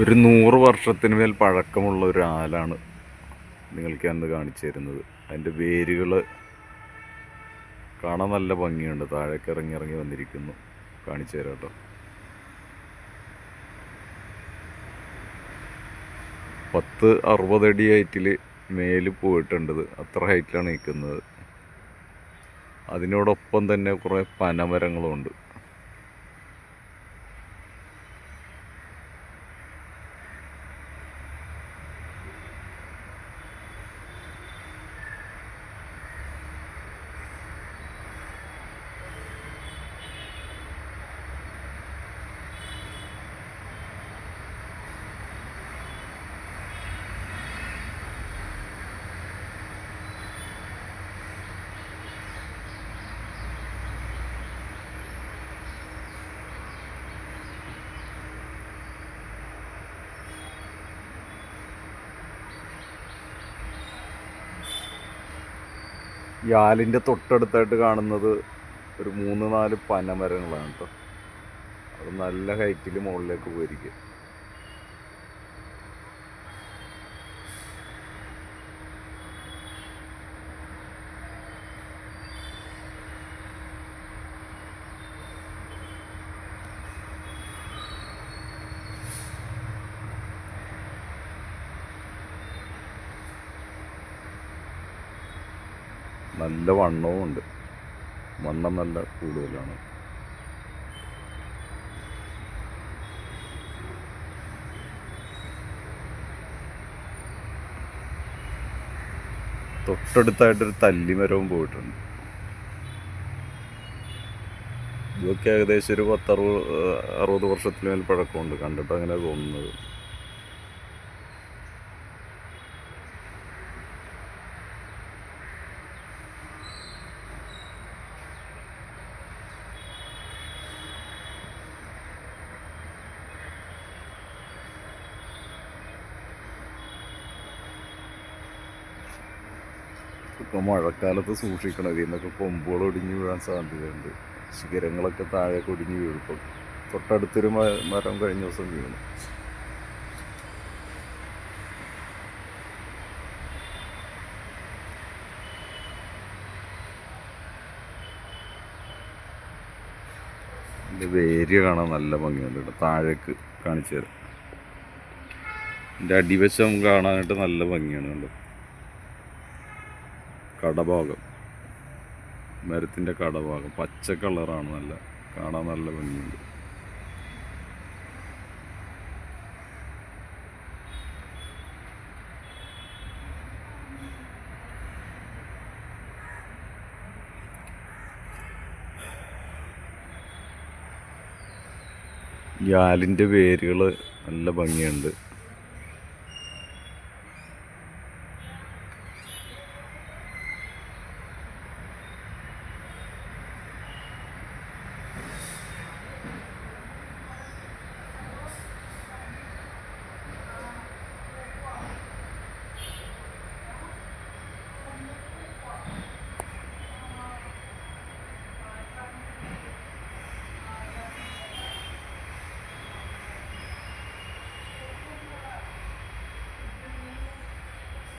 ഒരു നൂറ് വർഷത്തിന് മേൽ പഴക്കമുള്ള ഒരു ആലാണ് നിങ്ങൾക്ക് അന്ന് കാണിച്ചു തരുന്നത്. അതിന്റെ വേരുകൾ കാണാൻ നല്ല ഭംഗിയുണ്ട്. താഴേക്ക് ഇറങ്ങി ഇറങ്ങി വന്നിരിക്കുന്നു. കാണിച്ചു തരാം കേട്ടോ. പത്ത് അറുപതടി ഹൈറ്റിൽ മേൽ പോയിട്ടുണ്ടത് അത്ര ഹൈറ്റിലാണ് നിൽക്കുന്നത്. അതിനോടൊപ്പം തന്നെ കുറേ പനമരങ്ങളും ഈ ആലിന്റെ തൊട്ടടുത്തായിട്ട് കാണുന്നത് ഒരു മൂന്ന് നാല് പനമരങ്ങളാണ് കേട്ടോ അത് നല്ല ഹൈറ്റിൽ മുകളിലേക്ക് പോയിരിക്കുക നല്ല വണ്ണവും ഉണ്ട്. വണ്ണം നല്ല കൂടുതലാണ്. തൊട്ടടുത്തായിട്ടൊരു തല്ലിമരവും പോയിട്ടുണ്ട്. ഇതൊക്കെ ഏകദേശം ഒരു പത്തറുപത് അറുപത് വർഷത്തിന് മേൽ പഴക്കമുണ്ട്. കണ്ടിട്ട് അങ്ങനെ തോന്നുന്നത്. ഇപ്പം മഴക്കാലത്ത് സൂക്ഷിക്കണം. ഇതിൽ നിന്നൊക്കെ കൊമ്പുകൾ ഒടിഞ്ഞു വീഴാൻ സാധ്യതയുണ്ട്. ശിഖരങ്ങളൊക്കെ താഴേക്ക് ഒടിഞ്ഞു വീഴും. ഇപ്പം തൊട്ടടുത്തൊരു മരം കഴിഞ്ഞ ദിവസം വീണു. ഇതിന്റെ വേര് കാണാൻ നല്ല ഭംഗിയുണ്ട് കേട്ടോ. താഴേക്ക് കാണിച്ചു തരാം. ഇതിന്റെ അടിവശം കാണാനായിട്ട് നല്ല ഭംഗിയാണ് കണ്ടോ. കടഭാഗം. മരത്തിന്റെ കടഭാഗം. പച്ച കളറാണ് നല്ല കാണാൻ നല്ല ഭംഗിയുണ്ട്. ഈ വേരുകൾ നല്ല ഭംഗിയുണ്ട്.